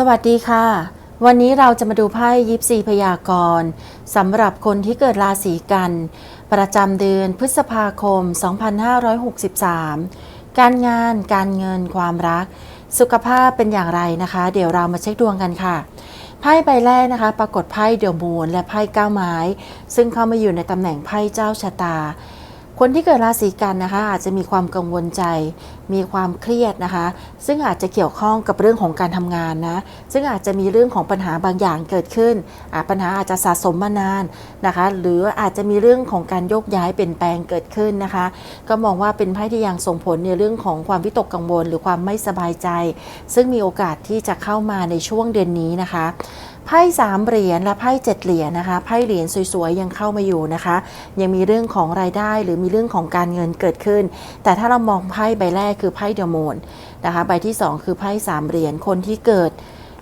สวัสดีค่ะ วันนี้เราจะมาดูไพ่ยิปซีพยากรณ์สำหรับคนที่เกิดราศีกัน ประจำเดือนพฤษภาคม 2563 การงานการเงินความรัก สุขภาพเป็นอย่างไรนะคะ เดี๋ยวเรามาเช็คดวงกันค่ะไพ่ใบแรกนะคะ ปรากฏไพ่เดี่ยวมูลและไพ่ก้าไม้ ซึ่งเข้ามาอยู่ในตำแหน่งไพ่เจ้าชะตา คนที่เกิดราศีกันนะคะอาจจะมีความกังวลใจ มีความเครียดนะคะ ซึ่งอาจจะเกี่ยวข้องกับเรื่องของการทำงานนะซึ่งอาจจะมีเรื่องของปัญหาบางอย่างเกิดขึ้นปัญหาอาจจะสะสมมานานนะคะ หรืออาจจะมีเรื่องของการโยกย้ายเปลี่ยนแปลงเกิดขึ้นนะคะ ก็มองว่าเป็นไพ่ที่ยังส่งผลในเรื่องของความวิตกกังวล หรือความไม่สบายใจ ซึ่งมีโอกาสที่จะเข้ามาในช่วงเดือนนี้นะคะ ไพ่สามเหรียญและไพ่เจ็ดเหรียญนะคะ ไพ่เหรียญสวยๆยังเข้ามาอยู่นะคะ ยังมีเรื่องของรายได้หรือมีเรื่องของการเงินเกิดขึ้น แต่ถ้าเรามองไพ่ใบแรกคือไพ่เดอะมูนนะคะ ใบที่สองคือไพ่สามเหรียญคนที่เกิด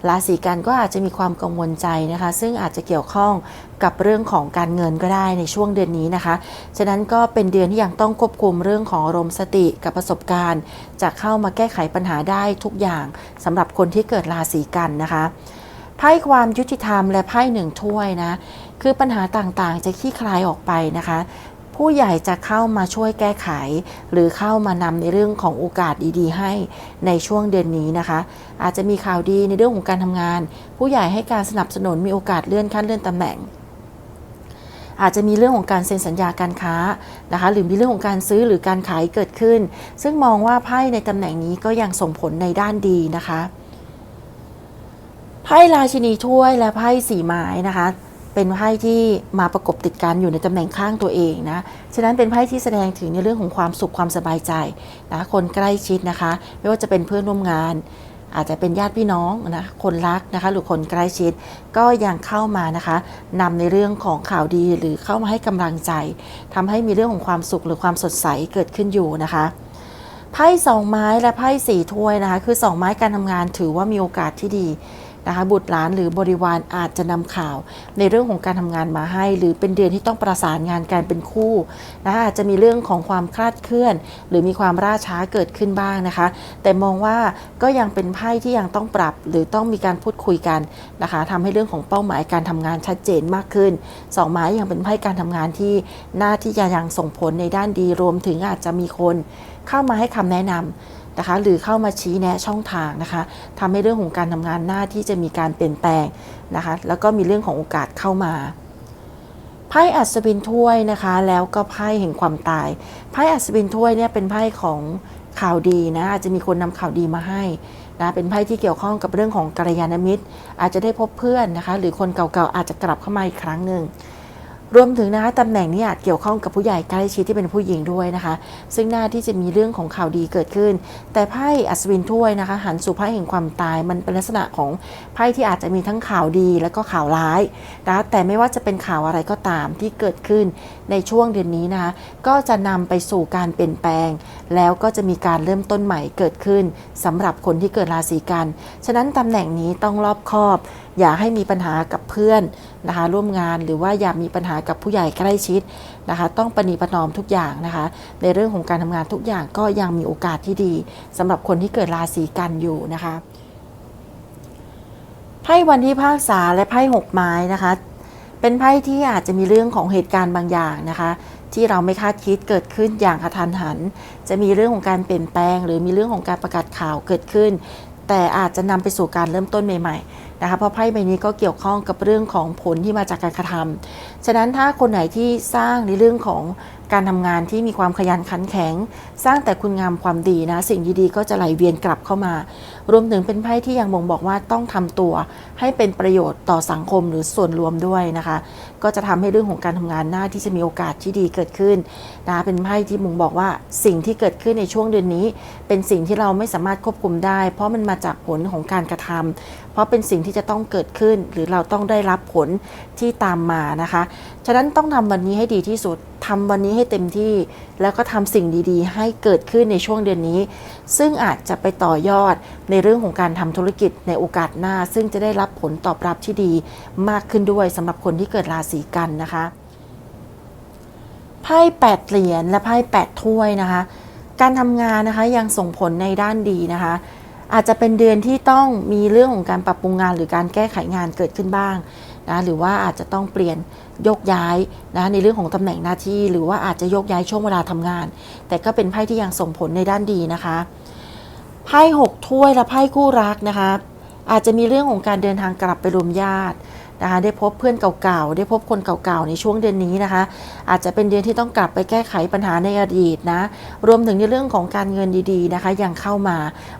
ราศีกันก็อาจจะมีความกังวลใจนะคะ ซึ่งอาจจะเกี่ยวข้องกับเรื่องของการเงินก็ได้ในช่วงเดือนนี้นะคะ ฉะนั้นก็เป็นเดือนที่ยังต้องควบคุมเรื่องของอารมณ์สติกับประสบการณ์ จะเข้ามาแก้ไขปัญหาได้ทุกอย่างสำหรับคนที่เกิดราศีกันนะคะ ไพ่ความยุติธรรมและไพ่หนึ่งถ้วยนะ คือปัญหาต่างๆ จะคลี่คลายออกไปนะคะ ผู้ใหญ่จะเข้ามาช่วยแก้ไข หรือเข้ามานำในเรื่องของโอกาสดีๆ ให้ในช่วงเดือนนี้นะคะ อาจจะมีข่าวดีในเรื่องของการทำงาน ผู้ใหญ่ให้การสนับสนุนมีโอกาสเลื่อนขั้นเลื่อนตำแหน่งอาจจะมีเรื่องของการเซ็นสัญญาการค้านะคะหรือมีเรื่องของการซื้อหรือการขายเกิดขึ้น ซึ่งมองว่าไพ่ในตำแหน่งนี้ก็ยังส่งผลในด้านดีนะคะ ไพ่ราชินีถ้วยและไพ่สีไม้นะคะ เป็นไพ่ที่มาประกบติดกันอยู่ในตำแหน่งข้างตัวเองนะ ฉะนั้นเป็นไพ่ที่แสดงถึงในเรื่องของความสุขความสบายใจนะคนใกล้ชิดนะคะ ไม่ว่าจะเป็นเพื่อนร่วมงาน อาจจะเป็นญาติพี่น้องนะคนรักนะคะหรือคนใกล้ชิด ก็ยังเข้ามานะคะนำในเรื่องของข่าวดีหรือเข้ามาให้กำลังใจทำให้มีเรื่องของความสุขหรือความสดใสเกิดขึ้นอยู่นะคะไพ่สองไม้และไพ่สี่ถ้วยนะคะ คือสองไม้การทำงานถือว่ามีโอกาสที่ดี นะคะบุตรหลานหรือบริวารอาจจะนำข่าว ในเรื่องของการทำงานมาให้ หรือเป็นเดือนที่ต้องประสานงานการเป็นคู่นะคะอาจจะมีเรื่องของความคลาดเคลื่อน หรือมีความล่าช้าเกิดขึ้นบ้างนะคะ แต่มองว่าก็ยังเป็นไพ่ที่ยังต้องปรับ หรือต้องมีการพูดคุยกันนะคะทำให้เรื่องของเป้าหมายการทำงานชัดเจนมากขึ้นสองไม้ยังเป็นไพ่การทำงานที่น่าที่จะยังส่งผลในด้านดีรวมถึงอาจจะมีคนเข้ามาให้คำแนะนำ นะคะ หรือเข้ามาชี้แนะช่องทางนะคะทำให้เรื่องของการทำงานหน้าที่จะมีการเปลี่ยนแปลงนะคะ แล้วก็มีเรื่องของโอกาสเข้ามาไพ่อัศวินถ้วยนะคะ แล้วก็ไพ่แห่งความตายไพ่อัศวินถ้วยเนี่ยเป็นไพ่ของข่าวดีนะอาจจะมีคนนำข่าวดีมาให้นะเป็นไพ่ที่เกี่ยวข้องกับเรื่องของกัลยาณมิตร อาจจะได้พบเพื่อนนะคะ หรือคนเก่าๆอาจจะกลับเข้ามาอีกครั้งหนึ่ง รวมถึงนะคะตำแหน่งนี้อาจเกี่ยวข้องกับผู้ใหญ่ใกล้ชิดที่เป็นผู้หญิงด้วยนะคะ ซึ่งหน้าที่จะมีเรื่องของข่าวดีเกิดขึ้น แต่ไพ่อัศวินถ้วยนะคะ หันสู่ไพ่แห่งความตาย มันเป็นลักษณะของไพ่ที่อาจจะมีทั้งข่าวดีแล้วก็ข่าวร้ายนะคะแต่ไม่ว่าจะเป็นข่าวอะไรก็ตามที่เกิดขึ้นในช่วงเดือนนี้นะคะก็จะนำไปสู่การเปลี่ยนแปลง แล้วก็จะมีการเริ่มต้นใหม่เกิดขึ้นสำหรับคนที่เกิดราศีกัน ฉะนั้นตำแหน่งนี้ต้องรอบคอบ อย่าให้มีปัญหากับเพื่อนนะคะร่วมงานหรือว่าอย่ามีปัญหากับผู้ใหญ่ใกล้ชิดนะคะ ต้องประนีประนอมทุกอย่างนะคะ ในเรื่องของการทำงานทุกอย่างก็ยังมีโอกาสที่ดีสำหรับคนที่เกิดราศีกันอยู่นะคะไพ่วันที่ภาคษาและไพ่หกไม้นะคะ เป็นไพ่ที่อาจจะมีเรื่องของเหตุการณ์บางอย่างนะคะที่เราไม่คาดคิดเกิดขึ้นอย่างกระทันหัน จะมีเรื่องของการเปลี่ยนแปลง หรือมีเรื่องของการประกาศข่าวเกิดขึ้น แต่อาจจะนำไปสู่การเริ่มต้นใหม่ ๆนะคะเพราะไพ่ใบนี้ก็เกี่ยวข้องกับเรื่องของผลที่มาจากการกระทำฉะนั้นถ้าคนไหนที่สร้างในเรื่องของการทำงานที่มีความขยันขันแข็ง สร้างแต่คุณงามความดีนะ สิ่งดีๆก็จะไหลเวียนกลับเข้ามา รวมถึงเป็นไพ่ที่ยังบ่งบอกว่าต้องทำตัว ให้เป็นประโยชน์ต่อสังคมหรือส่วนรวมด้วยนะคะ ก็จะทำให้เรื่องของการทำงานหน้าที่จะมีโอกาสที่ดีเกิดขึ้นนะเป็นไพ่ที่บ่งบอกว่าสิ่งที่เกิดขึ้นในช่วงเดือนนี้ เป็นสิ่งที่เราไม่สามารถควบคุมได้ เพราะมันมาจากผลของการกระทำ เพราะเป็นสิ่งที่จะต้องเกิดขึ้น หรือเราต้องได้รับผลที่ตามมานะคะ ฉะนั้นต้องทำวันนี้ให้ดีที่สุดทำวันนี้ให้เต็มที่ แล้วก็ทำสิ่งดีๆ ให้เกิดขึ้นในช่วงเดือนนี้ ซึ่งอาจจะไปต่อยอดในเรื่องของการทำธุรกิจในโอกาสหน้า ซึ่งจะได้รับผลตอบรับที่ดีมากขึ้นด้วยสำหรับคนที่เกิดราศีกันนะคะไพ่แปดเหรียญและไพ่แปดถ้วยนะคะ การทำงานนะคะยังส่งผลในด้านดีนะคะ อาจจะเป็นเดือนที่ต้องมีเรื่องของการปรับปรุงงานหรือการแก้ไขงานเกิดขึ้นบ้างนะหรือว่าอาจจะต้องเปลี่ยนยกย้ายนะในเรื่องของตำแหน่งหน้าที่ หรือว่าอาจจะยกย้ายช่วงเวลาทำงาน แต่ก็เป็นไพ่ที่ยังส่งผลในด้านดีนะคะไพ่หกถ้วยและไพ่คู่รักนะคะอาจจะมีเรื่องของการเดินทางกลับไปรวมญาติ นะคะได้พบเพื่อนเก่าๆ ได้พบคนเก่าๆ ในช่วงเดือนนี้นะคะ อาจจะเป็นเดือนที่ต้องกลับไปแก้ไขปัญหาในอดีตนะ รวมถึงในเรื่องของการเงินดีๆนะคะยังเข้ามา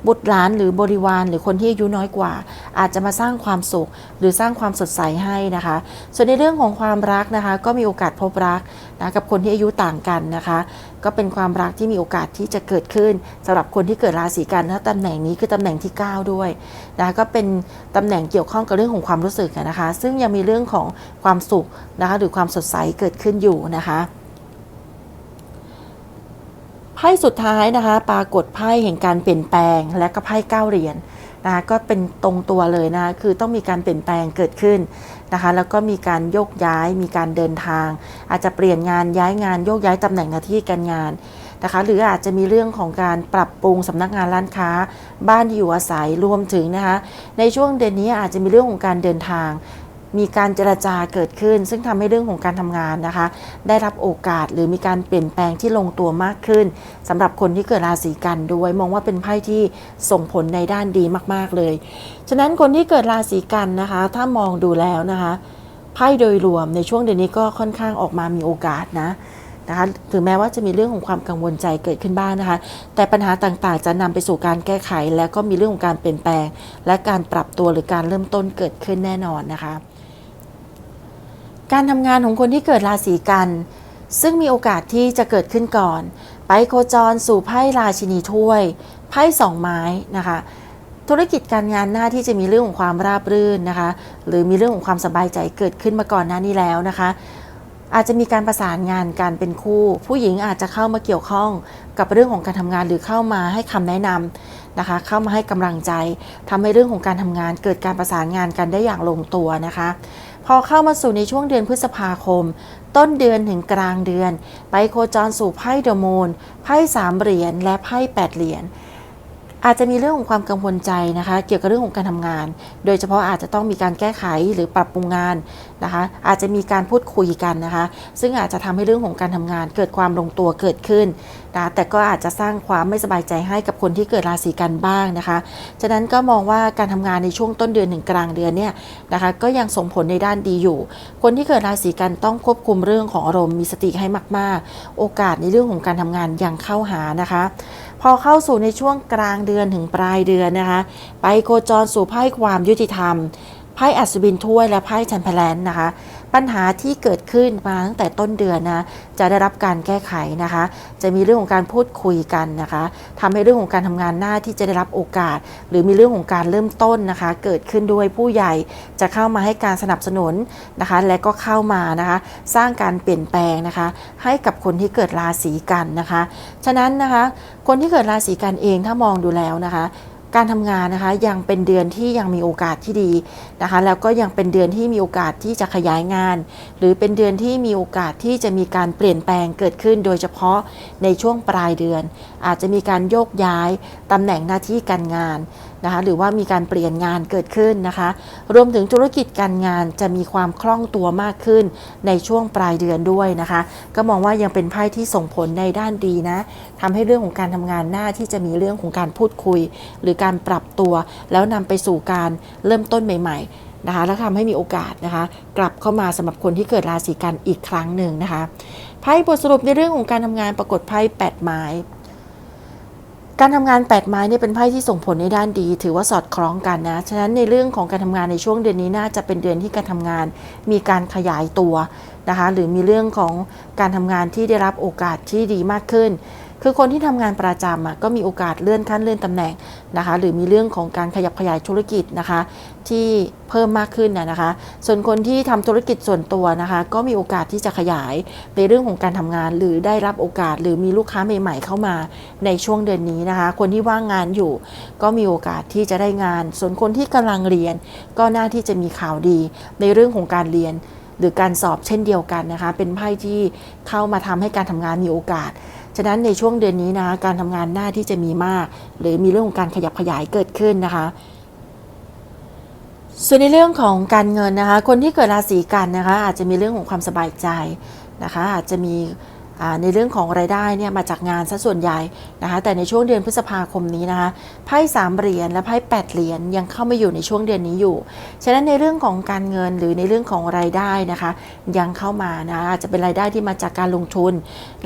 บุตรหลานหรือบริวารหรือคนที่อายุน้อยกว่า อาจจะมาสร้างความสุข หรือสร้างความสดใสให้นะคะ ส่วนในเรื่องของความรักนะคะ ก็มีโอกาสพบรักนะกับคนที่อายุต่างกันนะคะ ก็เป็นความรักที่มีโอกาสที่จะเกิดขึ้นสำหรับคนที่เกิดราศีกันถ้าตำแหน่งนี้คือตำแหน่งที่ 9 ด้วยนะคะก็เป็นตำแหน่งเกี่ยวข้องกับเรื่องของความรู้สึกอะนะคะ ซึ่งยังมีเรื่องของความสุขนะคะหรือความสดใสเกิดขึ้นอยู่นะคะไพ่สุดท้ายนะคะ ปรากฏไพ่แห่งการเปลี่ยนแปลงและก็ไพ่เก้าเหรียญนะคะก็เป็นตรงตัวเลยนะคือต้องมีการเปลี่ยนแปลงเกิดขึ้น นะคะแล้วก็มีการโยกย้ายมีการเดินทาง อาจจะเปลี่ยนงานย้ายงานโยกย้ายตำแหน่งหน้าที่การงานนะคะหรืออาจจะมีเรื่องของการปรับปรุงสำนักงานร้านค้า บ้านที่อยู่อาศัยรวมถึงนะคะในช่วงเดือนนี้อาจจะมีเรื่องของการเดินทาง มีการเจรจาเกิดขึ้น ซึ่งทำให้เรื่องของการทำงานนะคะ ได้รับโอกาสหรือมีการเปลี่ยนแปลงที่ลงตัวมากขึ้นสำหรับคนที่เกิดราศีกันด้วย มองว่าเป็นไพ่ที่ส่งผลในด้านดีมากๆเลย ฉะนั้นคนที่เกิดราศีกันนะคะ ถ้ามองดูแล้วนะคะไพ่โดยรวมในช่วงเดือนนี้ก็ค่อนข้างออกมามีโอกาสนะนะคะถึงแม้ว่าจะมีเรื่องของความกังวลใจเกิดขึ้นบ้างนะคะ แต่ปัญหาต่างๆ จะนำไปสู่การแก้ไข และก็มีเรื่องของการเปลี่ยนแปลง และการปรับตัวหรือการเริ่มต้นเกิดขึ้นแน่นอนนะคะ การทำงานของคนที่เกิดราศีกัน ซึ่งมีโอกาสที่จะเกิดขึ้นก่อน ไปโคจรสู่ไพ่ราชินีถ้วย ไพ่สองไม้นะคะ ธุรกิจการงานหน้าที่จะมีเรื่องของความราบรื่นนะคะ หรือมีเรื่องของความสบายใจเกิดขึ้นมาก่อนหน้านี้แล้วนะคะ อาจจะมีการประสานงานกันเป็นคู่ ผู้หญิงอาจจะเข้ามาเกี่ยวข้องกับเรื่องของการทำงานหรือเข้ามาให้คำแนะนำนะคะ เข้ามาให้กำลังใจทำให้เรื่องของการทำงานเกิดการประสานงานกันได้อย่างลงตัวนะคะ พอเข้ามาสู่ในช่วงเดือนพฤษภาคม ต้นเดือนถึงกลางเดือน ไปโคจรสู่ไพ่เดอะมูนไพ่สามเหรียญและไพ่แปดเหรียญ อาจจะมีเรื่องของความกังวลใจนะคะ เกี่ยวกับเรื่องของการทำงาน โดยเฉพาะอาจจะต้องมีการแก้ไขหรือปรับปรุงงานนะคะ อาจจะมีการพูดคุยกันนะคะ ซึ่งอาจจะทำให้เรื่องของการทำงาน เกิดความลงตัวเกิดขึ้นนะแต่ก็อาจจะสร้างความไม่สบายใจให้กับคนที่เกิดราศีกันบ้างนะคะ ฉะนั้นก็มองว่าการทำงานในช่วงต้นเดือนถึงกลางเดือนเนี่ยนะคะก็ยังส่งผลในด้านดีอยู่ คนที่เกิดราศีกันต้องควบคุมเรื่องของอารมณ์มีสติให้มาก ๆ โอกาสในเรื่องของการทำงานยังเข้าหานะคะ พอเข้าสู่ในช่วงกลางเดือนถึงปลายเดือนนะคะ ไปโคจรสู่ไพ่ความยุติธรรมไพ่อัศวินถ้วยและไพ่ชันพแลนนะคะ ปัญหาที่เกิดขึ้นมาตั้งแต่ต้นเดือนนะจะได้รับการแก้ไขนะคะ จะมีเรื่องของการพูดคุยกันนะคะทำให้เรื่องของการทำงานหน้าที่จะได้รับโอกาส หรือมีเรื่องของการเริ่มต้นนะคะ เกิดขึ้นด้วยผู้ใหญ่จะเข้ามาให้การสนับสนุนนะคะ และก็เข้ามานะคะ สร้างการเปลี่ยนแปลงนะคะ ให้กับคนที่เกิดราศีกันนะคะ ฉะนั้นนะคะ คนที่เกิดราศีกันเองถ้ามองดูแล้วนะคะ การทำงานนะคะยังเป็นเดือนที่ยังมีโอกาสที่ดีนะคะแล้วก็ยังเป็นเดือนที่มีโอกาสที่จะขยายงาน หรือเป็นเดือนที่มีโอกาสที่จะมีการเปลี่ยนแปลงเกิดขึ้น โดยเฉพาะในช่วงปลายเดือน อาจจะมีการโยกย้ายตำแหน่งหน้าที่การงาน นะคะหรือว่ามีการเปลี่ยนงานเกิดขึ้นนะคะ รวมถึงธุรกิจการงานจะมีความคล่องตัวมากขึ้นในช่วงปลายเดือนด้วยนะคะ ก็มองว่ายังเป็นไพ่ที่ส่งผลในด้านดีนะทำให้เรื่องของการทำงานหน้าที่จะมีเรื่องของการพูดคุย หรือการปรับตัว แล้วนำไปสู่การเริ่มต้นใหม่ ๆนะคะแล้วทำให้มีโอกาสนะคะ กลับเข้ามาสำหรับคนที่เกิดราศีกันอีกครั้งหนึ่งนะคะไพ่บทสรุปในเรื่องของการทำงานปรากฏไพ่แปดไม้ การทำงาน 8 ไม้เนี่ยเป็นไพ่ที่ส่งผลในด้านดี ถือว่าสอดคล้องกันนะ ฉะนั้นในเรื่องของการทำงานในช่วงเดือนนี้น่าจะเป็นเดือนที่การทำงาน มีการขยายตัวนะคะ หรือมีเรื่องของการทำงานที่ได้รับโอกาสที่ดีมากขึ้น คือคนที่ทำงานประจำก็มีโอกาสเลื่อนขั้นเลื่อนตำแหน่งนะคะ หรือมีเรื่องของการขยับขยายธุรกิจนะคะ ที่เพิ่มมากขึ้นนะนะคะ ส่วนคนที่ทำธุรกิจส่วนตัวนะคะ ก็มีโอกาสที่จะขยายในเรื่องของการทำงาน หรือได้รับโอกาส หรือมีลูกค้าใหม่ ๆ เข้ามาในช่วงเดือนนี้นะคะ คนที่ว่างงานอยู่ ก็มีโอกาสที่จะได้งาน ส่วนคนที่กำลังเรียน ก็น่าที่จะมีข่าวดี ในเรื่องของการเรียนหรือการสอบเช่นเดียวกันนะคะ เป็นไพ่ที่เข้ามาทำให้การทำงานมีโอกาส ฉะนั้นในช่วงเดือนนี้นะการทำงานหน้าที่จะมีมาก หรือมีเรื่องของการขยับขยายเกิดขึ้นนะคะส่วนในเรื่องของการเงินนะคะ คนที่เกิดราศีกันนะคะ อาจจะมีเรื่องของความสบายใจนะคะ อาจจะมี ในเรื่องของรายได้เนี่ยมาจากงานซะส่วนใหญ่นะคะแต่ในช่วงเดือนพฤษภาคมนี้นะคะไพ่สามเหรียญและไพ่แปดเหรียญยังเข้ามาอยู่ในช่วงเดือนนี้อยู่ ฉะนั้นในเรื่องของการเงินหรือในเรื่องของรายได้นะคะยังเข้ามานะอาจจะเป็นรายได้ที่มาจากการลงทุน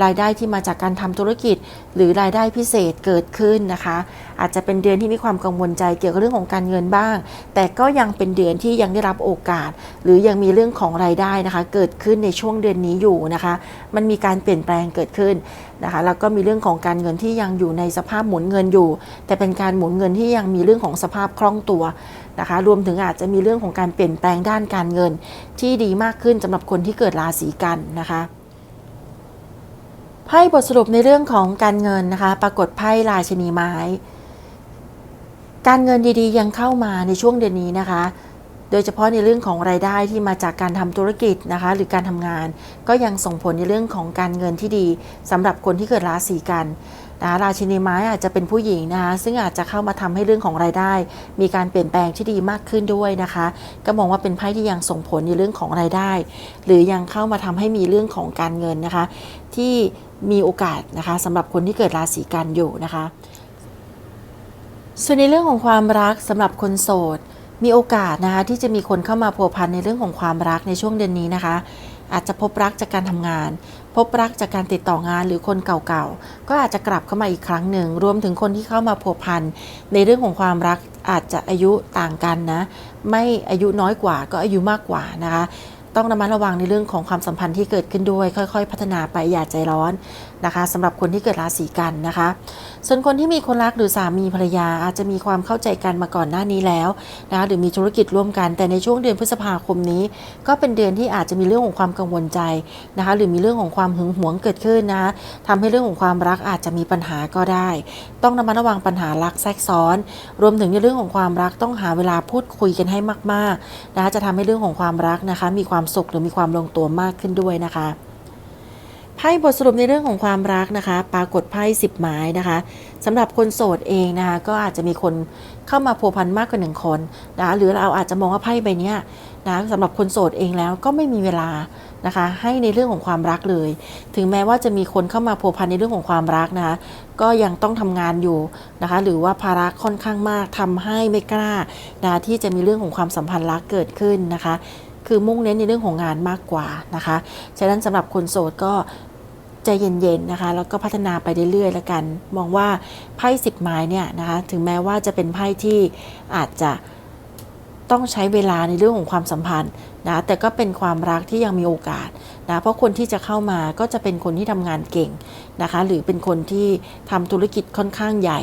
รายได้ที่มาจากการทำธุรกิจ หรือรายได้พิเศษเกิดขึ้นนะคะ อาจจะเป็นเดือนที่มีความกังวลใจเกี่ยวกับเรื่องของการเงินบ้าง แต่ก็ยังเป็นเดือนที่ยังได้รับโอกาส หรือยังมีเรื่องของรายได้นะคะ เกิดขึ้นในช่วงเดือนนี้อยู่นะคะ มันมีการเปลี่ยนแปลงเกิดขึ้นนะคะแล้วก็มีเรื่องของการเงินที่ยังอยู่ในสภาพหมุนเงินอยู่ แต่เป็นการหมุนเงินที่ยังมีเรื่องของสภาพคล่องตัวนะคะ รวมถึงอาจจะมีเรื่องของการเปลี่ยนแปลงด้านการเงิน ที่ดีมากขึ้นสำหรับคนที่เกิดราศีกันนะคะไพ่บทสรุปในเรื่องของการเงินนะคะ ปรากฏไพ่ราชนีไม้ การเงินดีๆ ยังเข้ามาในช่วงเดือนนี้นะคะ โดยเฉพาะในเรื่องของรายได้ที่มาจากการทำธุรกิจนะคะ หรือการทำงาน ก็ยังส่งผลในเรื่องของการเงินที่ดีสำหรับคนที่เกิดราศีกันนะคะราชินีไม้อาจจะเป็นผู้หญิงนะคะซึ่งอาจจะเข้ามาทำให้เรื่องของรายได้ มีการเปลี่ยนแปลงที่ดีมากขึ้นด้วยนะคะ ก็มองว่าเป็นไพ่ที่ยังส่งผลในเรื่องของรายได้ หรือยังเข้ามาทำให้มีเรื่องของการเงินนะคะ ที่มีโอกาสนะคะสำหรับคนที่เกิดราศีกันอยู่นะคะ ส่วนในเรื่องของความรักสำหรับคนโสด มีโอกาสนะคะที่จะมีคนเข้ามาพัวพันในเรื่องของความรักในช่วงเดือนนี้นะคะ อาจจะพบรักจากการทำงาน พบรักจากการติดต่องานหรือคนเก่าๆ ก็อาจจะกลับเข้ามาอีกครั้งหนึ่ง รวมถึงคนที่เข้ามาพัวพันในเรื่องของความรักอาจจะอายุต่างกันนะ ไม่อายุน้อยกว่าก็อายุมากกว่านะคะต้องระมัดระวังในเรื่องของความสัมพันธ์ที่เกิดขึ้นด้วย ค่อย ๆ พัฒนาไปอย่าใจร้อน นะคะสำหรับคนที่เกิดราศีกันนะคะ ส่วนคนที่มีคนรักหรือสามีภรรยาอาจจะมีความเข้าใจกันมาก่อนหน้านี้แล้วนะคะหรือมีธุรกิจร่วมกัน แต่ในช่วงเดือนพฤษภาคมนี้ ก็เป็นเดือนที่อาจจะมีเรื่องของความกังวลใจนะคะหรือมีเรื่องของความหึงหวงเกิดขึ้นนะคะทำให้เรื่องของความรักอาจจะมีปัญหาก็ได้ ต้องระมัดระวังปัญหารักแทรกซ้อน รวมถึงในเรื่องของความรักต้องหาเวลาพูดคุยกันให้มากๆนะคะจะทำให้เรื่องของความรักนะคะ มีความสุขหรือมีความลงตัวมากขึ้นด้วยนะคะ ไพ่บทสรุปในเรื่องของความรักนะคะ ปรากฏไพ่สิบไม้นะคะสำหรับคนโสดเองนะคะ ก็อาจจะมีคนเข้ามาพัวพันมากกว่าหนึ่งคนนะหรือเราอาจจะมองว่าไพ่ใบเนี้ยนะสำหรับคนโสดเองแล้วก็ไม่มีเวลานะคะ ให้ในเรื่องของความรักเลย ถึงแม้ว่าจะมีคนเข้ามาพัวพันในเรื่องของความรักนะคะก็ยังต้องทำงานอยู่นะคะ หรือว่าภาระค่อนข้างมากทำให้ไม่กล้านะที่จะมีเรื่องของความสัมพันธ์รักเกิดขึ้นนะคะ คือมุ่งเน้นในเรื่องของงานมากกว่านะคะฉะนั้นสำหรับคนโสดก็ ใจเย็นๆนะคะ แล้วก็พัฒนาไปเรื่อยๆแล้วกัน มองว่าไพ่สิบไม้เนี่ยนะคะ ถึงแม้ว่าจะเป็นไพ่ที่อาจจะต้องใช้เวลาในเรื่องของความสัมพันธ์นะแต่ก็เป็นความรักที่ยังมีโอกาสนะเพราะคนที่จะเข้ามาก็จะเป็นคนที่ทำงานเก่งนะคะ หรือเป็นคนที่ทำธุรกิจค่อนข้างใหญ่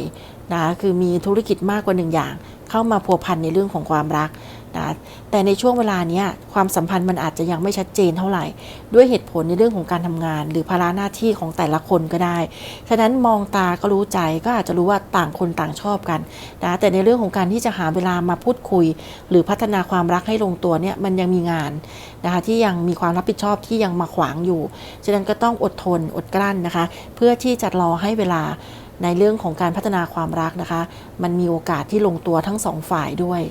นะคือมีธุรกิจมากกว่าหนึ่งอย่าง เข้ามาพัวพันในเรื่องของความรัก นะแต่ในช่วงเวลานี้ความสัมพันธ์มันอาจจะยังไม่ชัดเจนเท่าไหร่ ด้วยเหตุผลในเรื่องของการทำงาน หรือภาระหน้าที่ของแต่ละคนก็ได้ ฉะนั้นมองตาก็รู้ใจก็อาจจะรู้ว่าต่างคนต่างชอบกันนะแต่ในเรื่องของการที่จะหาเวลามาพูดคุย หรือพัฒนาความรักให้ลงตัวเนี่ยมันยังมีงานนะคะที่ยังมีความรับผิดชอบที่ยังมาขวางอยู่ ฉะนั้นก็ต้องอดทนอดกลั้นนะคะ เพื่อที่จะรอให้เวลาในเรื่องของการพัฒนาความรักนะคะ มันมีโอกาสที่ลงตัวทั้งสองฝ่ายด้วย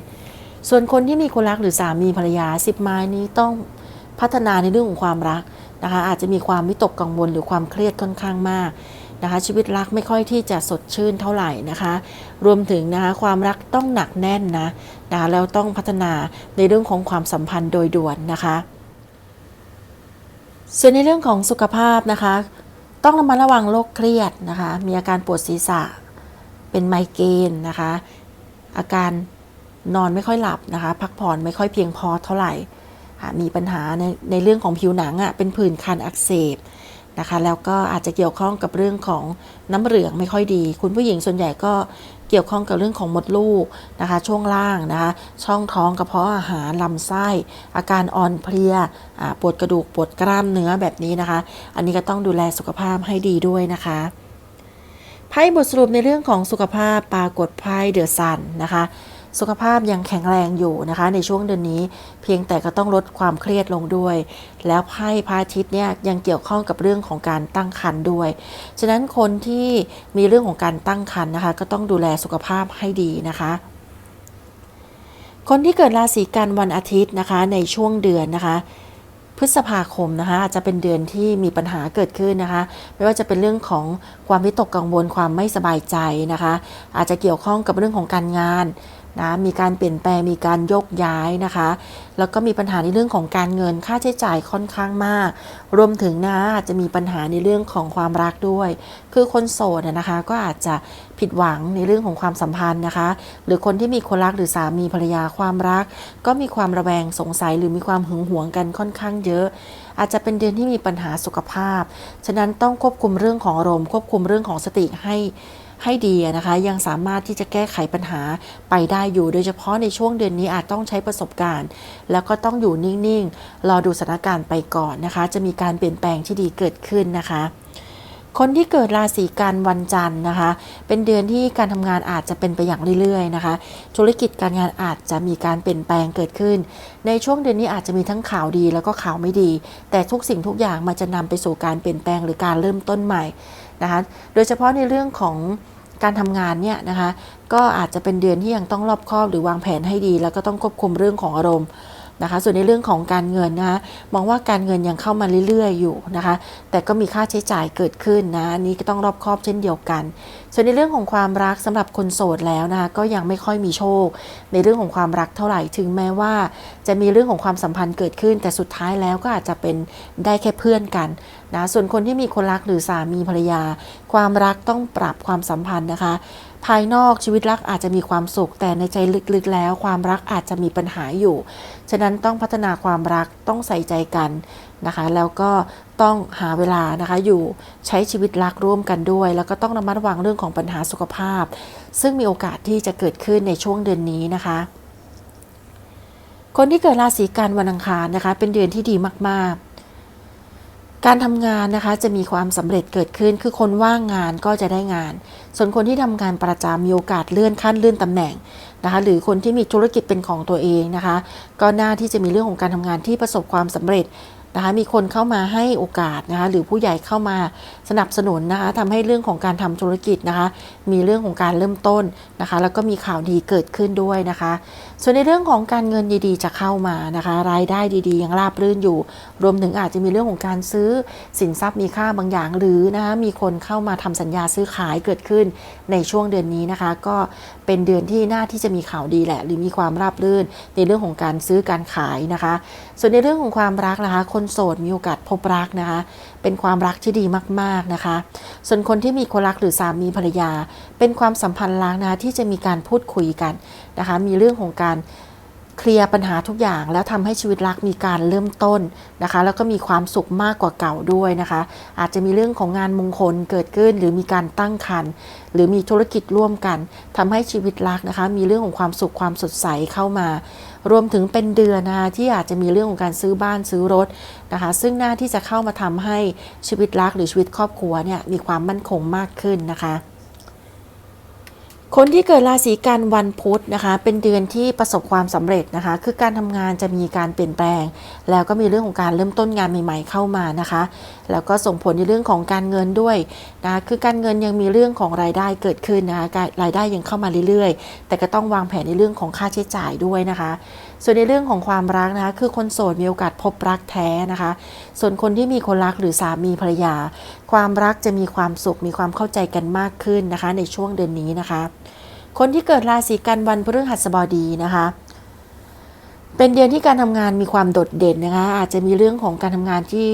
ส่วนคนที่มีคนรักหรือสามีภรรยาสิบไม้นี้ต้องพัฒนาในเรื่องของความรักนะคะอาจจะมีความวิตกกังวลหรือความเครียดค่อนข้างมากนะคะชีวิตรักไม่ค่อยที่จะสดชื่นเท่าไหร่นะคะ รวมถึงนะคะความรักต้องหนักแน่นนะนะคะแล้วต้องพัฒนาในเรื่องของความสัมพันธ์โดยด่วนนะคะ ส่วนในเรื่องของสุขภาพนะคะ ต้องระมัดระวังโรคเครียดนะคะ มีอาการปวดศีรษะ เป็นไมเกรนนะคะ อาการ นอนไม่ค่อยหลับนะคะ พักผ่อนไม่ค่อยเพียงพอเท่าไหร่มีปัญหาในในเรื่องของผิวหนังอะ่ะเป็นผื่นคันอักเสบนะคะ แล้วก็อาจจะเกี่ยวข้องกับเรื่องของน้ำเหลืองไม่ค่อยดี คุณผู้หญิงส่วนใหญ่ก็เกี่ยวข้องกับเรื่องของมดลูกนะคะ ช่วงล่างนะคะ ช่องท้องกระเพาะอาหารลำไส้ อาการอ่อนเพลียปวดกระดูกปวดกล้ามเนื้อแบบนี้นะคะ อันนี้ก็ต้องดูแลสุขภาพให้ดีด้วยนะคะไพ่บทสรุปในเรื่องของสุขภาพปรากฏไพ่เดือะซันนะคะ สุขภาพยังแข็งแรงอยู่นะคะ ในช่วงเดือนนี้ เพียงแต่ก็ต้องลดความเครียดลงด้วย แล้วไพ่พระอาทิตย์เนี่ยยังเกี่ยวข้องกับเรื่องของการตั้งครรภ์ด้วย ฉะนั้นคนที่มีเรื่องของการตั้งครรภ์นะคะ ก็ต้องดูแลสุขภาพให้ดีนะคะคนที่เกิดราศีกันวันอาทิตย์นะคะในช่วงเดือนนะคะ พฤษภาคมนะคะอาจจะเป็นเดือนที่มีปัญหาเกิดขึ้นนะคะ ไม่ว่าจะเป็นเรื่องของความวิตกกังวลความไม่สบายใจนะคะ อาจจะเกี่ยวข้องกับเรื่องของการงาน นะมีการเปลี่ยนแปลงมีการยกย้ายนะคะ แล้วก็มีปัญหาในเรื่องของการเงินค่าใช้จ่ายค่อนข้างมาก รวมถึงนะอาจจะมีปัญหาในเรื่องของความรักด้วย คือคนโสดนะคะก็อาจจะผิดหวังในเรื่องของความสัมพันธ์นะคะ หรือคนที่มีคนรักหรือสามีภรรยาความรัก ก็มีความระแวงสงสัยหรือมีความหึงหวงกันค่อนข้างเยอะ อาจจะเป็นเดือนที่มีปัญหาสุขภาพ ฉะนั้นต้องควบคุมเรื่องของอารมณ์ควบคุมเรื่องของสติให้ ให้ดีนะคะ ยังสามารถที่จะแก้ไขปัญหาไปได้อยู่ โดยเฉพาะในช่วงเดือนนี้อาจต้องใช้ประสบการณ์ แล้วก็ต้องอยู่นิ่งๆ รอดูสถานการณ์ไปก่อนนะคะ จะมีการเปลี่ยนแปลงที่ดีเกิดขึ้นนะคะคนที่เกิดราศีกันวันจันทร์นะคะ เป็นเดือนที่การทำงานอาจจะเป็นไปอย่างเรื่อยๆนะคะ ธุรกิจการงานอาจจะมีการเปลี่ยนแปลงเกิดขึ้น ในช่วงเดือนนี้อาจจะมีทั้งข่าวดีแล้วก็ข่าวไม่ดี แต่ทุกสิ่งทุกอย่างมันจะนำไปสู่การเปลี่ยนแปลงหรือการเริ่มต้นใหม่ นะคะโดยเฉพาะในเรื่องของการทำงานเนี่ยนะคะก็อาจจะเป็นเดือนที่ยังต้องรอบคอบหรือวางแผนให้ดี แล้วก็ต้องควบคุมเรื่องของอารมณ์ นะคะ ส่วนในเรื่องของการเงินนะคะมองว่าการเงินยังเข้ามาเรื่อยๆ อยู่นะคะ แต่ก็มีค่าใช้จ่ายเกิดขึ้นนะนนี้ก็ต้องรอบคอบเช่นเดียวกัน ส่วนในเรื่องของความรักสำหรับคนโสดแล้วนะคะก็ยังไม่ค่อยมีโชค ในเรื่องของความรักเท่าไหร่ถึงแม้ว่า จะมีเรื่องของความสัมพันธ์เกิดขึ้น แต่สุดท้ายแล้วก็อาจจะเป็นได้แค่เพื่อนกันนะส่วนคนที่มีคนรักหรือสามีภรรยา ความรักต้องปรับความสัมพันธ์นะคะ ภายนอกชีวิตรักอาจจะมีความสุข แต่ในใจลึกๆแล้ว ความรักอาจจะมีปัญหาอยู่ ฉะนั้นต้องพัฒนาความรักต้องใส่ใจกันนะคะ แล้วก็ต้องหาเวลานะคะอยู่ใช้ชีวิตรักร่วมกันด้วย แล้วก็ต้องระมัดระวังเรื่องของปัญหาสุขภาพ ซึ่งมีโอกาสที่จะเกิดขึ้นในช่วงเดือนนี้นะคะคนที่เกิดราศีกันวันอังคารนะคะ เป็นเดือนที่ดีมาก ๆ การทำงานนะคะจะมีความสำเร็จเกิดขึ้น คือคนว่างงานก็จะได้งาน ส่วนคนที่ทำงานประจำมีโอกาสเลื่อนขั้นเลื่อนตำแหน่งนะคะหรือคนที่มีธุรกิจเป็นของตัวเองนะคะ ก็น่าที่จะมีเรื่องของการทำงานที่ประสบความสำเร็จนะคะมีคนเข้ามาให้โอกาสนะคะหรือผู้ใหญ่เข้ามาสนับสนุนนะคะทำให้เรื่องของการทำธุรกิจนะคะ มีเรื่องของการเริ่มต้นนะคะ แล้วก็มีข่าวดีเกิดขึ้นด้วยนะคะส่วนในเรื่องของการเงินดีๆ จะเข้ามานะคะ รายได้ดีๆ ยังราบรื่นอยู่ รวมถึงอาจจะมีเรื่องของการซื้อสินทรัพย์มีค่าบางอย่าง หรือนะคะมีคนเข้ามาทำสัญญาซื้อขายเกิดขึ้นในช่วงเดือนนี้นะคะ ก็เป็นเดือนที่น่าที่จะมีข่าวดีแหละ หรือมีความราบรื่นในเรื่องของการซื้อการขายนะคะ ส่วนในเรื่องของความรักนะคะ คนโสดมีโอกาสพบรักนะคะ เป็นความรักที่ดีมากๆนะคะ ส่วนคนที่มีคนรักหรือสามีภรรยา เป็นความสัมพันธ์รักนะะที่จะมีการพูดคุยกัน นะคะ มีเรื่องของการเคลียร์ปัญหาทุกอย่าง แล้วทำให้ชีวิตรักมีการเริ่มต้นนะคะ แล้วก็มีความสุขมากกว่าเก่าด้วยนะคะ อาจจะมีเรื่องของงานมงคลเกิดขึ้นหรือมีการตั้งครรภ์หรือมีธุรกิจร่วมกันทำให้ชีวิตรักนะคะ มีเรื่องของความสุขความสดใสเข้ามารวมถึงเป็นเดือนนะคะที่อาจจะมีเรื่องของการซื้อบ้านซื้อรถนะคะ ซึ่งหน้าที่จะเข้ามาทำให้ชีวิตรักหรือชีวิตครอบครัวเนี่ยมีความมั่นคงมากขึ้นนะคะ คนที่เกิดราศีกันวันพุธนะคะ เป็นเดือนที่ประสบความสำเร็จนะคะ คือการทำงานจะมีการเปลี่ยนแปลง แล้วก็มีเรื่องของการเริ่มต้นงานใหม่ ๆ เข้ามานะคะ แล้วก็ส่งผลในเรื่องของการเงินด้วยนะคะคือการเงินยังมีเรื่องของรายได้เกิดขึ้นนะคะรายได้ยังเข้ามาเรื่อยๆ แต่ก็ต้องวางแผนในเรื่องของค่าใช้จ่ายด้วยนะคะ ส่วนในเรื่องของความรักนะคะ คือคนโสดมีโอกาสพบรักแท้นะคะ ส่วนคนที่มีคนรักหรือสามีภรรยา ความรักจะมีความสุขมีความเข้าใจกันมากขึ้นนะคะ ในช่วงเดือนนี้นะคะ คนที่เกิดราศีกันวันพฤหัสบดีนะคะเป็นเดือนที่การทำงานมีความโดดเด่นนะคะ อาจจะมีเรื่องของการทำงานที่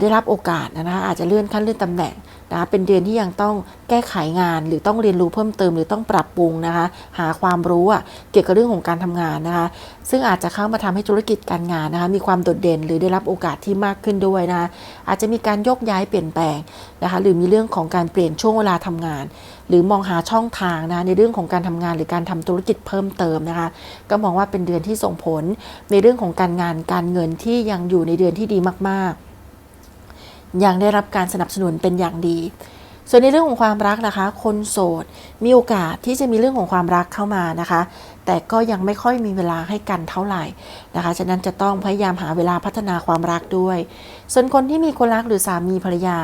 ได้รับโอกาสนะคะอาจจะเลื่อนขั้นเลื่อนตำแหน่ง นะคะเป็นเดือนที่ยังต้องแก้ไขงาน หรือต้องเรียนรู้เพิ่มเติมหรือต้องปรับปรุงนะคะ หาความรู้อะเกี่ยวกับเรื่องของการทำงานนะคะ ซึ่งอาจจะเข้ามาทำให้ธุรกิจการงานนะคะ มีความโดดเด่นหรือได้รับโอกาสที่มากขึ้นด้วยนะคะอาจจะมีการยกย้ายเปลี่ยนแปลงนะคะหรือมีเรื่องของการเปลี่ยนช่วงเวลาทำงาน หรือมองหาช่องทางนะในเรื่องของการทำงานหรือการทำธุรกิจเพิ่มเติมนะคะ ก็มองว่าเป็นเดือนที่ส่งผลในเรื่องของการงานการเงินที่ยังอยู่ในเดือนที่ดีมากๆ ยังได้รับการสนับสนุนเป็นอย่างดี ส่วนในเรื่องของความรักนะคะ คนโสดมีโอกาสที่จะมีเรื่องของความรักเข้ามานะคะ แต่ก็ยังไม่ค่อยมีเวลาให้กันเท่าไหร่นะคะ ฉะนั้นจะต้องพยายามหาเวลาพัฒนาความรักด้วย ส่วนคนที่มีคนรักหรือสามีภรรยา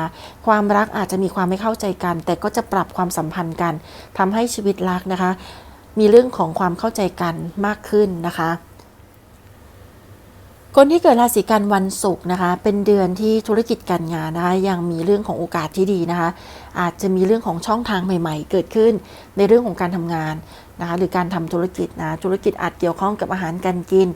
ความรักอาจจะมีความไม่เข้าใจกัน แต่ก็จะปรับความสัมพันธ์กันทำให้ชีวิตรักนะคะ มีเรื่องของความเข้าใจกันมากขึ้นนะคะ คนที่เกิดราศีกันวันศุกร์นะคะ เป็นเดือนที่ธุรกิจการงานนะคะยังมีเรื่องของโอกาสที่ดีนะคะ อาจจะมีเรื่องของช่องทางใหม่ ๆ เกิดขึ้นในเรื่องของการทำงานนะคะ หรือการทำธุรกิจนะธุรกิจอาจเกี่ยวข้องกับอาหารการกิน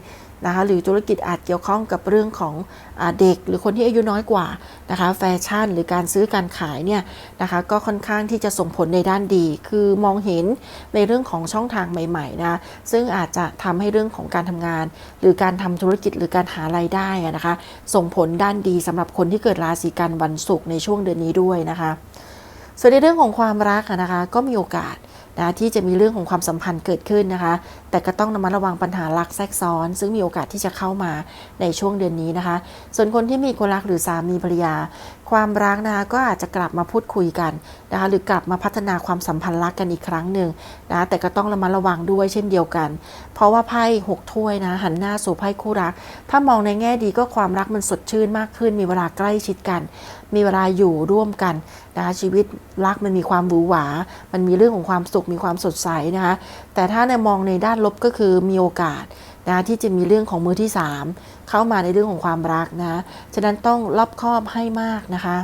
นะคะหรือธุรกิจอาจเกี่ยวข้องกับเรื่องของอเด็กหรือคนที่อายุน้อยกว่านะคะแฟชั่นหรือการซื้อการขายเนี่ยนะคะก็ค่อนข้างที่จะส่งผลในด้านดี คือมองเห็นในเรื่องของช่องทางใหม่ๆนะซึ่งอาจจะทำให้เรื่องของการทำงาน หรือการทำธุรกิจหรือการหารายได้นะคะส่งผลด้านดีสำหรับคนที่เกิดราศีกันวันศุกร์ในช่วงเดือนนี้ด้วยนะคะส่วนในเรื่องของความรักนะคะก็มีโอกาส นะที่จะมีเรื่องของความสัมพันธ์เกิดขึ้นนะคะ แต่ก็ต้องระมัดระวังปัญหารักแทรกซ้อน ซึ่งมีโอกาสที่จะเข้ามาในช่วงเดือนนี้นะคะ ส่วนคนที่มีคนรักหรือสามีภรรยา ความรักนะคะก็อาจจะกลับมาพูดคุยกันนะคะหรือกลับมาพัฒนาความสัมพันธ์รักกันอีกครั้งหนึ่งนะแต่ก็ต้องระมัดระวังด้วยเช่นเดียวกัน เพราะว่าไพ่หกถ้วยนะหันหน้าสู่ไพ่คู่รัก ถ้ามองในแง่ดีก็ความรักมันสดชื่นมากขึ้น มีเวลาใกล้ชิดกัน มีเวลาอยู่ร่วมกันนะคะชีวิตรักมันมีความหวือหวา มันมีเรื่องของความสุขมีความสดใสนะคะแต่ถ้าในมองในด้านลบก็คือมีโอกาส นะที่จะมีเรื่องของมือที่ 3 เข้ามาในเรื่องของความรักนะฉะนั้นต้องรอบคอบให้มากนะคะ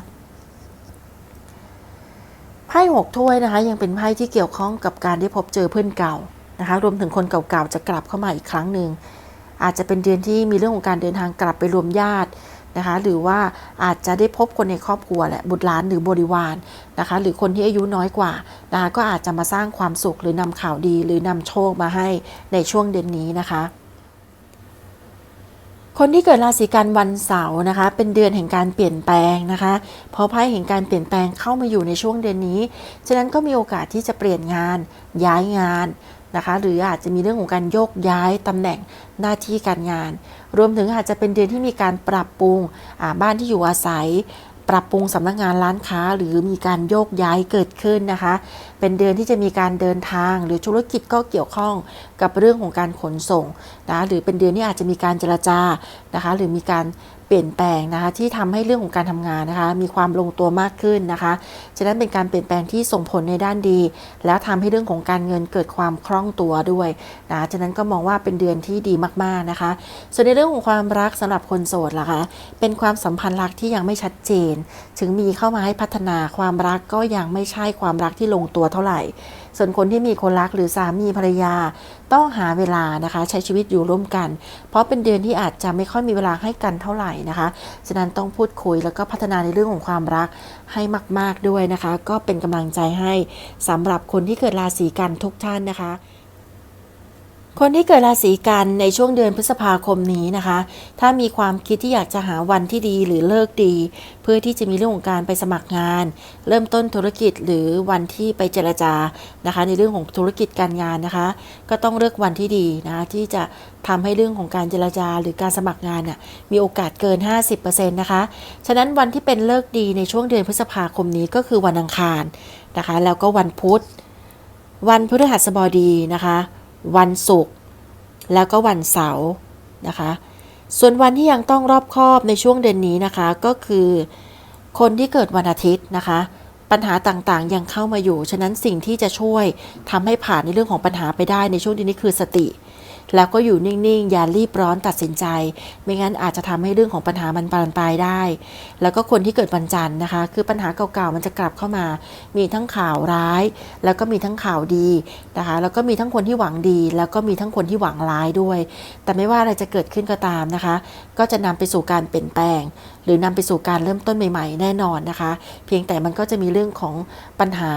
ไพ่หกถ้วยนะคะ ยังเป็นไพ่ที่เกี่ยวข้องกับการได้พบเจอเพื่อนเก่านะคะรวมถึงคนเก่าๆจะกลับเข้ามาอีกครั้งหนึ่งอาจจะเป็นเดือนที่มีเรื่องของการเดินทางกลับไปรวมญาตินะคะหรือว่าอาจจะได้พบคนในครอบครัวแหละบุตรหลานหรือบริวารนะคะหรือคนที่อายุน้อยกว่านะคะก็อาจจะมาสร้างความสุขหรือนำข่าวดีหรือนำโชคมาให้ในช่วงเดือนนี้นะคะ คนที่เกิดราศีกันวันเสาร์นะคะ เป็นเดือนแห่งการเปลี่ยนแปลงนะคะ เพราะไพ่แห่งการเปลี่ยนแปลงเข้ามาอยู่ในช่วงเดือนนี้ ฉะนั้นก็มีโอกาสที่จะเปลี่ยนงาน ย้ายงานนะคะ หรืออาจจะมีเรื่องของการโยกย้ายตำแหน่งหน้าที่การงาน รวมถึงอาจจะเป็นเดือนที่มีการปรับปรุงบ้านที่อยู่อาศัย ปรับปรุงสำนักงานร้านค้า หรือมีการโยกย้ายเกิดขึ้นนะคะ เป็นเดือนที่จะมีการเดินทาง หรือธุรกิจก็เกี่ยวข้องกับเรื่องของการขนส่งนะหรือเป็นเดือนที่อาจจะมีการเจรจานะคะ หรือมีการ เปลี่ยนแปลงนะคะที่ทำให้เรื่องของการทำงานนะคะ มีความลงตัวมากขึ้นนะคะฉะนั้นเป็นการเปลี่ยนแปลงที่ส่งผลในด้านดี แล้วทำให้เรื่องของการเงินเกิดความคล่องตัวด้วยนะฉะนั้นก็มองว่าเป็นเดือนที่ดีมากๆนะคะ ส่วนในเรื่องของความรักสำหรับคนโสดล่ะคะเป็นความสัมพันธ์รักที่ยังไม่ชัดเจน ถึงมีเข้ามาให้พัฒนาความรักก็ยังไม่ใช่ความรักที่ลงตัวเท่าไหร่ ส่วนคนที่มีคนรักหรือสามีภรรยา ต้องหาเวลานะคะ ใช้ชีวิตอยู่ร่วมกัน เพราะเป็นเดือนที่อาจจะไม่ค่อยมีเวลาให้กันเท่าไหร่นะคะ ฉะนั้นต้องพูดคุยแล้วก็พัฒนาในเรื่องของความรักให้มาก ๆด้วยนะคะ ก็เป็นกำลังใจให้สำหรับคนที่เกิดราศีกันทุกท่านนะคะ คนที่เกิดราศีกันในช่วงเดือนพฤษภาคมนี้นะคะ ถ้ามีความคิดที่อยากจะหาวันที่ดีหรือเลิกดี เพื่อที่จะมีเรื่องของการไปสมัครงาน เริ่มต้นธุรกิจหรือวันที่ไปเจรจานะคะ ในเรื่องของธุรกิจการงานนะคะ ก็ต้องเลือกวันที่ดีนะที่จะทำให้เรื่องของการเจรจาหรือการสมัครงานน่ะมีโอกาสเกิน 50%นะคะ ฉะนั้นวันที่เป็นเลิกดีในช่วงเดือนพฤษภาคมนี้ก็คือวันอังคารนะคะ แล้วก็วันพุธ วันพฤหัสบดีนะคะ วันศุกร์แล้วก็วันเสาร์นะคะ ส่วนวันที่ยังต้องรอบคอบในช่วงเดือนนี้นะคะ ก็คือคนที่เกิดวันอาทิตย์นะคะ ปัญหาต่างๆยังเข้ามาอยู่ ฉะนั้นสิ่งที่จะช่วยทำให้ผ่านในเรื่องของปัญหาไปได้ในช่วงเดือนนี้คือสติ แล้วก็อยู่นิ่งๆ อย่ารีบร้อนตัดสินใจ ไม่งั้นอาจจะทำให้เรื่องของปัญหามันบานปลายได้ แล้วก็คนที่เกิดวันจันทร์นะคะ คือปัญหาเก่าๆมันจะกลับเข้ามา มีทั้งข่าวร้าย แล้วก็มีทั้งข่าวดีนะคะ แล้วก็มีทั้งคนที่หวังดี แล้วก็มีทั้งคนที่หวังร้ายด้วย แต่ไม่ว่าอะไรจะเกิดขึ้นก็ตามนะคะ ก็จะนำไปสู่การเปลี่ยนแปลง หรือนำไปสู่การเริ่มต้นใหม่ ๆ แน่นอนนะคะ เพียงแต่มันก็จะมีเรื่องของปัญหา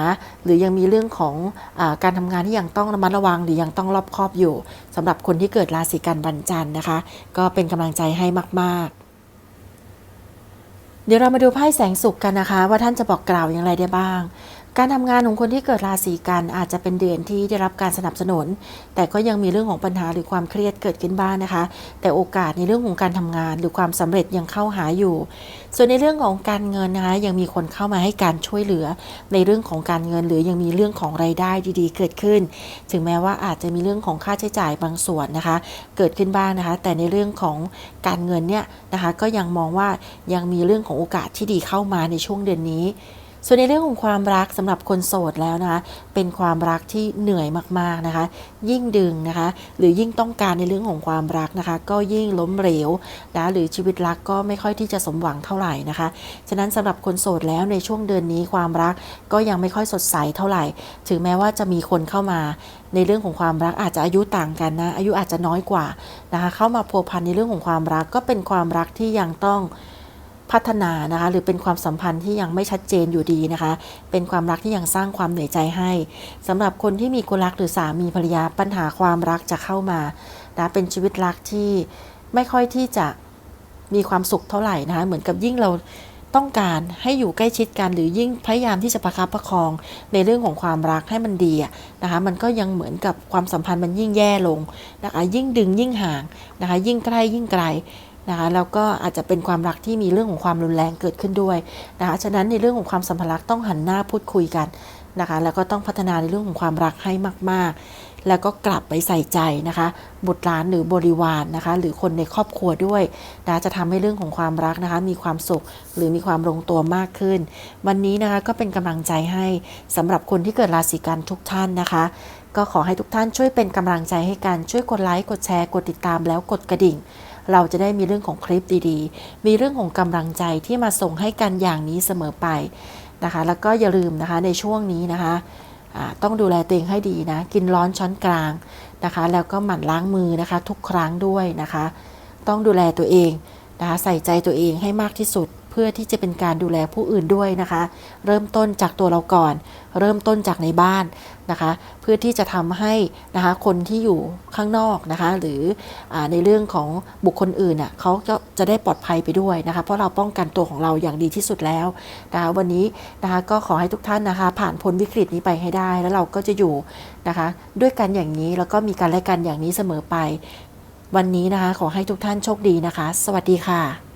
หรือยังมีเรื่องของอการทำงานที่ยังต้องระมัดระวัง หรือยังต้องรอบคอบอยู่สำหรับคนที่เกิดราศีกันวันจันทร์นะคะ ก็เป็นกำลังใจให้มากๆเดี๋ยวเรามาดูไพ่แสงสุกกันนะคะ ว่าท่านจะบอกกล่าวอย่างไรได้บ้าง การทำงานของคนที่เกิดราศีกันอาจจะเป็นเดือนที่ได้รับการสนับสนุน แต่ก็ยังมีเรื่องของปัญหาหรือความเครียดเกิดขึ้นบ้างนะคะ แต่โอกาสในเรื่องของการทำงานหรือความสำเร็จยังเข้าหาอยู่ ส่วนในเรื่องของการเงินนะคะยังมีคนเข้ามาให้การช่วยเหลือ ในเรื่องของการเงินหรือยังมีเรื่องของไรายได้ดีๆ เกิดขึ้น ถึงแม้ว่าอาจจะมีเรื่องของค่าใช้จ่ายบางส่วนนะคะ เกิดขึ้นบ้างนะคะ แต่ในเรื่องของการเงินเนี่ยนะคะก็ยังมองว่ายังมีเรื่องของโอกาสที่ดีเข้ามาในช่วงเดือนนี้ ส่วนในเรื่องของความรักสำหรับคนโสดแล้วนะคะ เป็นความรักที่เหนื่อยมากๆนะคะ ยิ่งดึงนะคะ หรือยิ่งต้องการในเรื่องของความรักนะคะ ก็ยิ่งล้มเหลวนะหรือชีวิตรักก็ไม่ค่อยที่จะสมหวังเท่าไหร่นะคะ ฉะนั้นสำหรับคนโสดแล้วในช่วงเดือนนี้ความรักก็ยังไม่ค่อยสดใสเท่าไหร่ ถึงแม้ว่าจะมีคนเข้ามาในเรื่องของความรักอาจจะอายุต่างกันนะอายุอาจจะน้อยกว่านะคะเข้ามาพัวพันในเรื่องของความรักก็เป็นความรักที่ยังต้อง พัฒนานะคะหรือเป็นความสัมพันธ์ที่ยังไม่ชัดเจนอยู่ดีนะคะ เป็นความรักที่ยังสร้างความเหนื่อยใจให้สำหรับคนที่มีคนรักหรือสามีภรรยาปัญหาความรักจะเข้ามานะเป็นชีวิตรักที่ไม่ค่อยที่จะมีความสุขเท่าไหร่นะคะเหมือนกับยิ่งเราต้องการให้อยู่ใกล้ชิดกันหรือยิ่งพยายามที่จะประคับประคองในเรื่องของความรักให้มันดีนะคะมันก็ยังเหมือนกับความสัมพันธ์มันยิ่งแย่ลงนะคะยิ่งดึงยิ่งห่างนะคะยิ่งใกล้ยิ่งไกล นะคะแล้วก็อาจจะเป็นความรักที่มีเรื่องของความรุนแรงเกิดขึ้นด้วยนะคะฉะนั้นในเรื่องของความสัมพันธ์ต้องหันหน้าพูดคุยกันนะคะแล้วก็ต้องพัฒนาในเรื่องของความรักให้มาก ๆ แล้วก็กลับไปใส่ใจนะคะบุตรหลานหรือบริวารนนะคะหรือคนในครอบครัวด้วยนะจะทำให้เรื่องของความรักนะคะมีความสุขหรือมีความลงตัวมากขึ้น วันนี้นะคะก็เป็นกำลังใจให้สำหรับคนที่เกิดราศีกันทุกท่านนะคะ ก็ขอให้ทุกท่านช่วยเป็นกำลังใจให้กันช่วยกดไลค์กดแชร์กดติดตามแล้วกดกระดิ่ง เราจะได้มีเรื่องของคลิปดีๆ มีเรื่องของกำลังใจที่มาส่งให้กันอย่างนี้เสมอไปนะคะ แล้วก็อย่าลืมนะคะในช่วงนี้นะคะต้องดูแลตัวเองให้ดีนะ กินร้อนช้อนกลางนะคะ แล้วก็หมั่นล้างมือนะคะ ทุกครั้งด้วยนะคะ ต้องดูแลตัวเองนะคะ ใส่ใจตัวเองให้มากที่สุด เพื่อที่จะเป็นการดูแลผู้อื่นด้วยนะคะ เริ่มต้นจากตัวเราก่อน เริ่มต้นจากในบ้านนะคะ เพื่อที่จะทำให้นะคะคนที่อยู่ข้างนอกนะคะ หรืออในเรื่องของบุคคลอื่นอะเขาก็จะได้ปลอดภัยไปด้วยนะคะ เพราะเราป้องกันตัวของเราอย่างดีที่สุดแล้วนะคะวันนี้นะคะก็ขอให้ทุกท่านนะคะ ผ่านพ้นวิกฤตนี้ไปให้ได้ แล้วเราก็จะอยู่นะคะ ด้วยกันอย่างนี้แล้วก็มีการและกันอย่างนี้เสมอไป วันนี้นะคะ ขอให้ทุกท่านโชคดีนะคะ สวัสดีค่ะ